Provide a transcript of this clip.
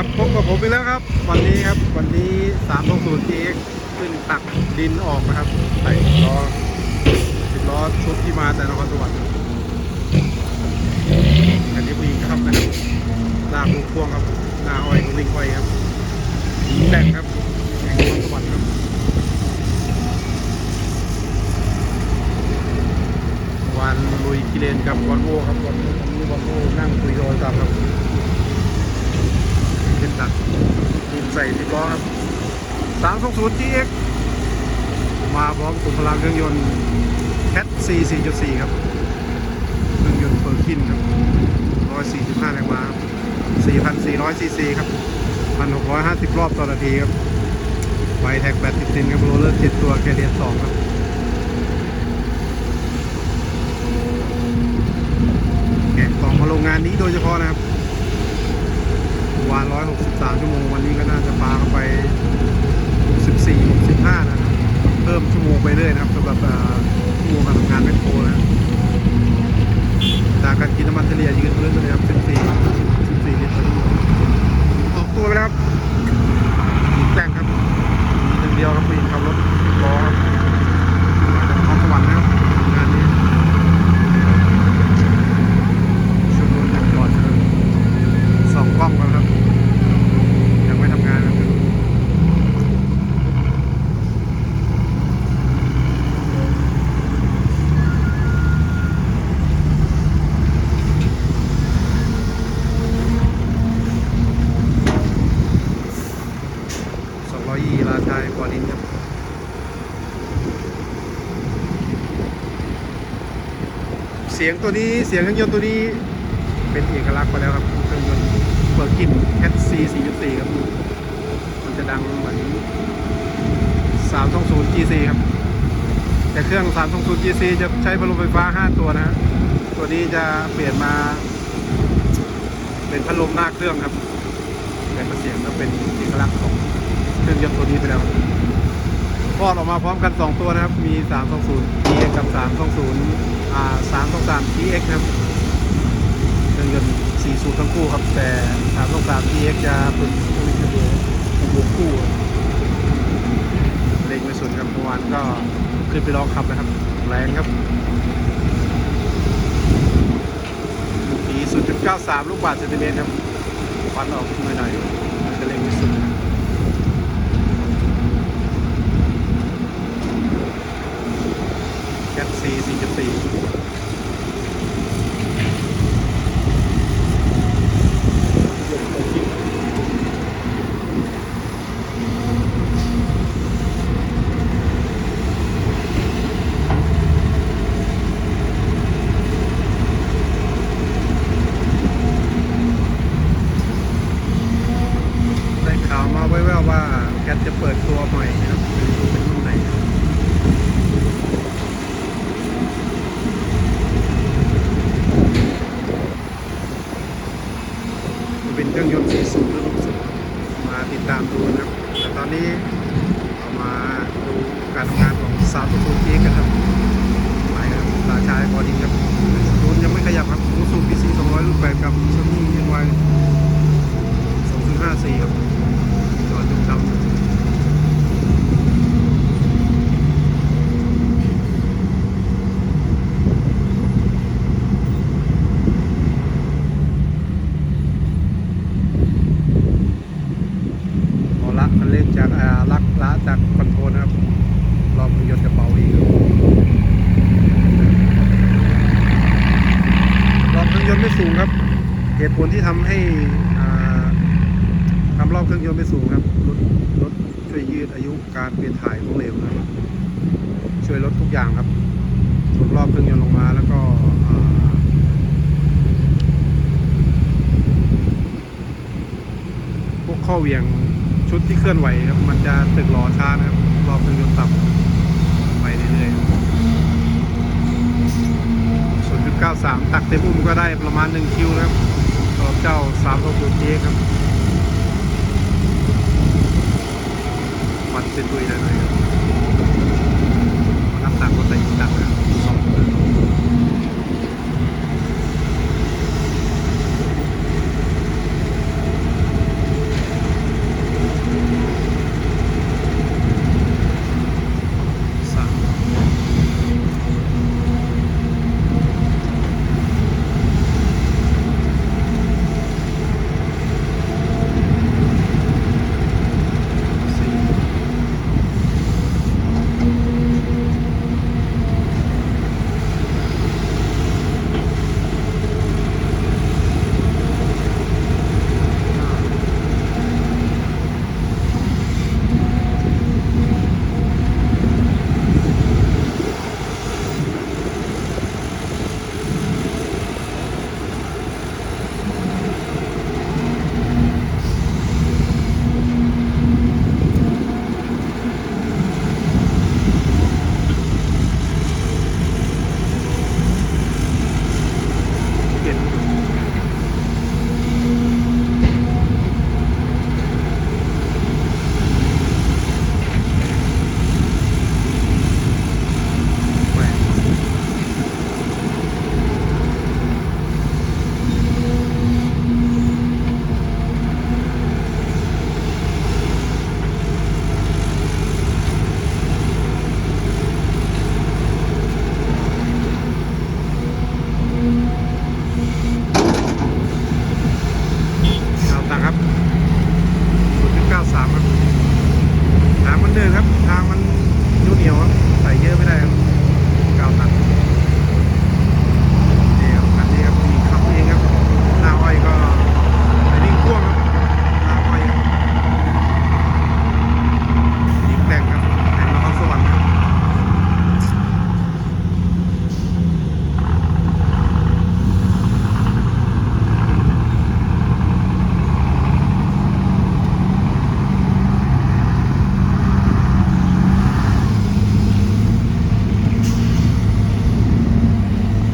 ครับพบกับผมอีกแล้วครับ วันนี้ครับวันนี้360 GX ขึ้นตักดินออกนะครับใส่ล้อสิบล้อชุดที่มาแต่นครสวรรค์อันนี้มีครับนะครับลากลูกพวงครับนาอ้อยกับลิงอ้อยครับแต่งครับแข่งนครสวรรค์ครับวันลุยกิเลนกับวอลโวครับวันนี้วอลโวนั่งคุยโทรศัพท์ครับ เป็นตัดดินใส่สิบล้อครับ320 GX มาพร้อมขุมพลังเครื่องยนต์ Cat C 4.4 ครับ เครื่องยนต์เปิร์คินครับ145แรงม้า4,400 cc ครับ 1,650 รอบต่อนาทีครับไวแท็ก80ซินครับโรลเลอร์7ตัวแกเรียน2ครับแกะกล่องมาโรงงานนี้โดยเฉพาะนะครับ วัน163 ชั่วโมง วันนี้ก็น่าจะปาเข้าไป 64 65 นะครับ เพิ่มชั่วโมง กับสำหรับอ่าชั่วโมาทำงานแมคโครนะจากการกินน้ำมันเฉลี่ยยืนพื้นเลยครับ 14 14ลิตรออกตัวไปแล้วครับแต่งครับ มีหนึ่งเดียวครับผู้หญิงขับรถล้อครับมาจากนครสวรรค์นะครับงานนี้ชุดรถยังจอดอยู่สองกล้องแล้วครับ ยังไม่ทำงานนะครับสองร้อยยี่รายบอดินครับเสียงตัวนี้เสียงเครื่องยนต์ตัวนี้เป็นเอกลักษณ์ไปแล้วครับเครื่องยนต์เปิดกลิ่น Cat C 4.4 ครับ มันจะดังเหมือน320 GC ครับ แต่เครื่อง320 GC จะใช้พัดลมไฟฟ้า 5 ตัวนะฮะตัวนี้จะเปลี่ยนมา เป็นพัดลมหน้าเครื่องครับแต่เสียงก็เป็นเอกลักษณ์ของ รื่องยนต์ตัวนี้ไปแล้วคลอดออกมาพร้อมกัน 2 ตัวนะครับ มี 320 GX กับ 320อ่า323 GX นะครับเครื่องยนต์4สูบทั้งคู่ครับ แต่ 323 GX จะเป็นตัวนี้จะดูบวกคู่เล็งไปสุดครับเมื่อวานก็ขึ้นไปลองขับนะครับ แรงครับปี0.93 ลูกบาศก์เซนติเมตรครับฟันออกหน่อยๆ 4 4.4 จากอาลักละจากคอนโทรนะครับรอบเครื่องยนต์จะเบาอีกครับรอบเครื่องยนต์ไม่สูงครับ เหตุผลที่ทำให้อ่าทำรอบเครื่องยนต์ไม่สูงครับลดลดช่วยยืดอายุการเปลี่ยนถ่ายของเหลวนะครับช่วยลดทุกอย่างครับลดรอบเครื่องยนต์ลงมาแล้วก็พวกข้อเวียง ชุดที่เคลื่อนไหวครับ มันจะตึกหล่อช้านะครับ รอบเครื่องยนต์ต่ำไปเรื่อยๆ0.93ตักเต็มอุ้มก็ได้ประมาณ1คิวนะครับสำหรับเจ้า3 6 0 j ครับมันเป็นตุยหน่อยครับน้ำหนักรถใส่ตักนะครับ